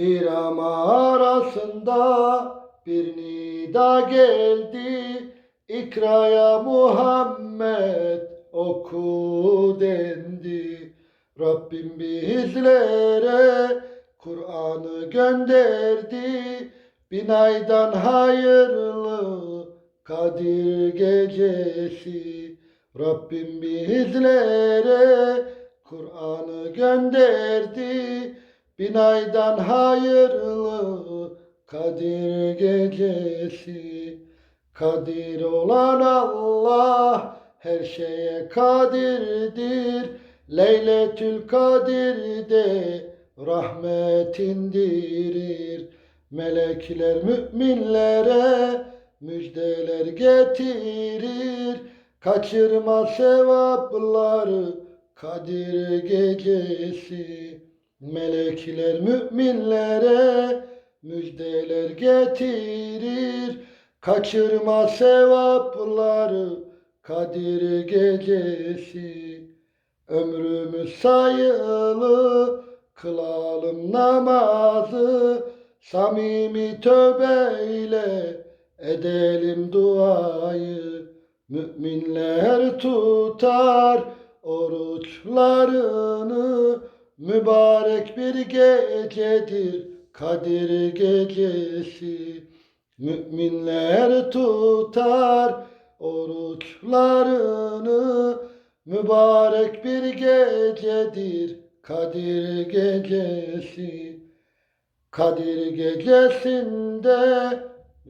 Hira mağarasında bir nida geldi. İkraya Muhammed oku dendi. Rabbim bizlere Kur'an'ı gönderdi. Bin aydan hayırlı Kadir gecesi. Rabbim bizlere Kur'an'ı gönderdi. Bin aydan hayırlı Kadir gecesi. Kadir olan Allah her şeye kadirdir. Leyletül Kadir'de rahmet indirir. Melekler müminlere müjdeler getirir. Kaçırma sevapları Kadir gecesi. Melekler müminlere müjdeler getirir. Kaçırma sevapları Kadir gecesi. Ömrümüz sayılı kılalım namazı. Samimi tövbeyle edelim duayı. Müminler tutar oruçlarını. Mübarek bir gecedir Kadir gecesi. Müminler tutar oruçlarını. Mübarek bir gecedir Kadir gecesi. Kadir gecesinde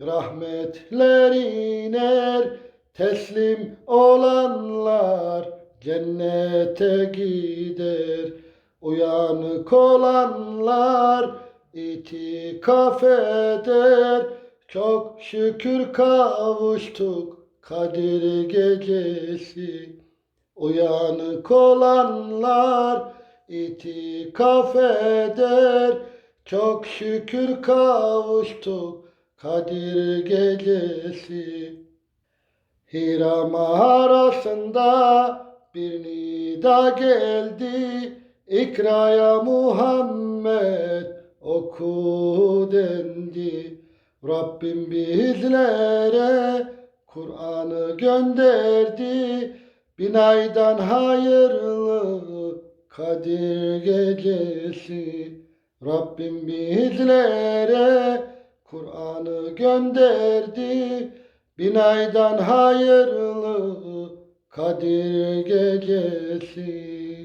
rahmetler iner. Teslim olanlar cennete gider. Uyanık olanlar itikaf eder. Çok şükür kavuştuk Kadir gecesi. Uyanık olanlar itikaf eder. Çok şükür kavuştuk Kadir gecesi. Hira mağarasında bir nida geldi. İkraya Muhammed oku dendi. Rabbim bizlere Kur'an'ı gönderdi. Bin aydan hayırlı Kadir gecesi. Rabbim bizlere Kur'an'ı gönderdi. Bin aydan hayırlı Kadir gecesi.